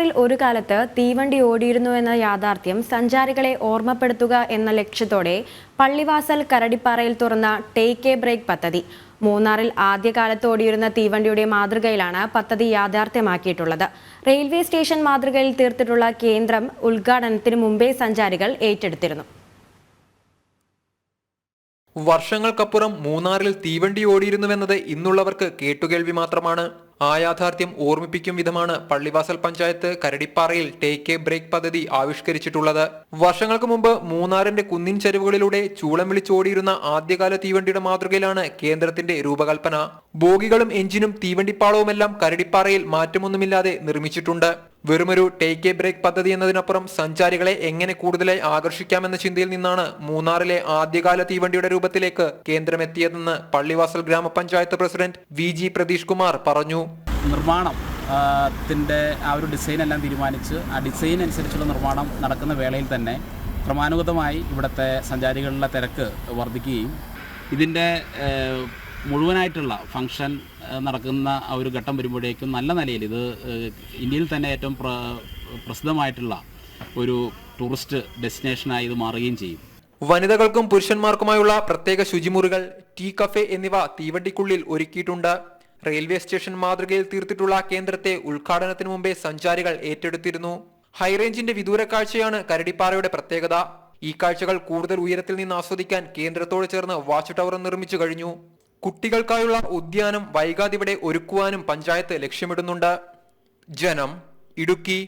മൂന്നാറിൽ ഒരു കാലത്ത് തീവണ്ടി ഓടിയിരുന്നു എന്ന യാഥാർത്ഥ്യം സഞ്ചാരികളെ ഓർമ്മപ്പെടുത്തുക എന്ന ലക്ഷ്യത്തോടെ പള്ളിവാസൽ കരടിപ്പാറയിൽ തുറന്ന ടേക്ക് എ ബ്രേക്ക് പദ്ധതി. മൂന്നാറിൽ ആദ്യകാലത്ത് ഓടിയിരുന്ന തീവണ്ടിയുടെ മാതൃകയിലാണ് പദ്ധതി യാഥാർത്ഥ്യമാക്കിയിട്ടുള്ളത്. റെയിൽവേ സ്റ്റേഷൻ മാതൃകയിൽ തീർത്തിട്ടുള്ള കേന്ദ്രം ഉദ്ഘാടനത്തിന് മുമ്പേ സഞ്ചാരികൾ ഏറ്റെടുത്തിരുന്നു. വർഷങ്ങൾക്കപ്പുറം മൂന്നാറിൽ തീവണ്ടി ഓടിയിരുന്നുവെന്നത് ഇന്നുള്ളവർക്ക് കേട്ടുകേൾവി മാത്രമാണ്. ആ യാഥാർത്ഥ്യം ഓർമ്മിപ്പിക്കും വിധമാണ് പള്ളിവാസൽ പഞ്ചായത്ത് കരടിപ്പാറയിൽ ടേക്ക് എ ബ്രേക്ക് പദ്ധതി ആവിഷ്കരിച്ചിട്ടുള്ളത്. വർഷങ്ങൾക്ക് മുമ്പ് മൂന്നാറിന്റെ കുന്നിൻ ചെരുവുകളിലൂടെ ചൂളം വിളിച്ചോടിയിരുന്ന ആദ്യകാല തീവണ്ടിയുടെ മാതൃകയിലാണ് കേന്ദ്രത്തിന്റെ രൂപകൽപ്പന. ബോഗികളും എഞ്ചിനും തീവണ്ടിപ്പാളവുമെല്ലാം കരടിപ്പാറയിൽ മാറ്റമൊന്നുമില്ലാതെ നിർമ്മിച്ചിട്ടുണ്ട്. വെറുമൊരു ടേക്ക് എ ബ്രേക്ക് പദ്ധതി എന്നതിനപ്പുറം സഞ്ചാരികളെ എങ്ങനെ കൂടുതലായി ആകർഷിക്കാമെന്ന ചിന്തയിൽ നിന്നാണ് മൂന്നാറിലെ ആദ്യകാല തീവണ്ടിയുടെ രൂപത്തിലേക്ക് കേന്ദ്രം എത്തിയതെന്ന് പള്ളിവാസൽ ഗ്രാമപഞ്ചായത്ത് president V G Pratheesh Kumar പറഞ്ഞു. നിർമ്മാണം ത്തിന്റെ ആ ഒരു ഡിസൈൻ എല്ലാം തീരുമാനിച്ച് ആ ഡിസൈൻ അനുസരിച്ചുള്ള നിർമ്മാണം നടക്കുന്ന വേളയിൽ തന്നെ ക്രമാനുഗതമായി ഇവിടുത്തെ സഞ്ചാരികളുടെ തിരക്ക് വർദ്ധിക്കുകയും ഇതിന്റെ മുഴുവനായിട്ടുള്ള ഫംഗ്ഷൻ നടക്കുന്ന ആ ഒരു ഘട്ടം വരുമ്പോഴേക്കും നല്ല നിലയിൽ ഇത് ഇന്ത്യയിൽ തന്നെ ഏറ്റവും പ്ര പ്രസിദ്ധമായിട്ടുള്ള ഒരു ടൂറിസ്റ്റ് ഡെസ്റ്റിനേഷനായി ഇത് മാറുകയും ചെയ്യും. വനിതകൾക്കും പുരുഷന്മാർക്കുമായുള്ള പ്രത്യേക ശുചിമുറികൾ ടീ കഫേ എന്നിവ തീവണ്ടിക്കുള്ളിൽ ഒരുക്കിയിട്ടുണ്ട്. റെയിൽവേ സ്റ്റേഷൻ മാതൃകയിൽ തീർത്തിട്ടുള്ള കേന്ദ്രത്തെ ഉദ്ഘാടനത്തിന് മുമ്പേ സഞ്ചാരികൾ ഏറ്റെടുത്തിരുന്നു. ഹൈറേഞ്ചിന്റെ വിദൂര കാഴ്ചയാണ് കരടിപ്പാറയുടെ പ്രത്യേകത. ഈ കാഴ്ചകൾ കൂടുതൽ ഉയരത്തിൽ നിന്ന് ആസ്വദിക്കാൻ കേന്ദ്രത്തോട് ചേർന്ന് വാച്ച് ടവർ നിർമ്മിച്ചു കഴിഞ്ഞു. കുട്ടികൾക്കായുള്ള ഉദ്യാനം വൈകാതെ ഇവിടെ ഒരുക്കുവാനും പഞ്ചായത്ത് ലക്ഷ്യമിടുന്നുണ്ട്. ജനം ഇടുക്കി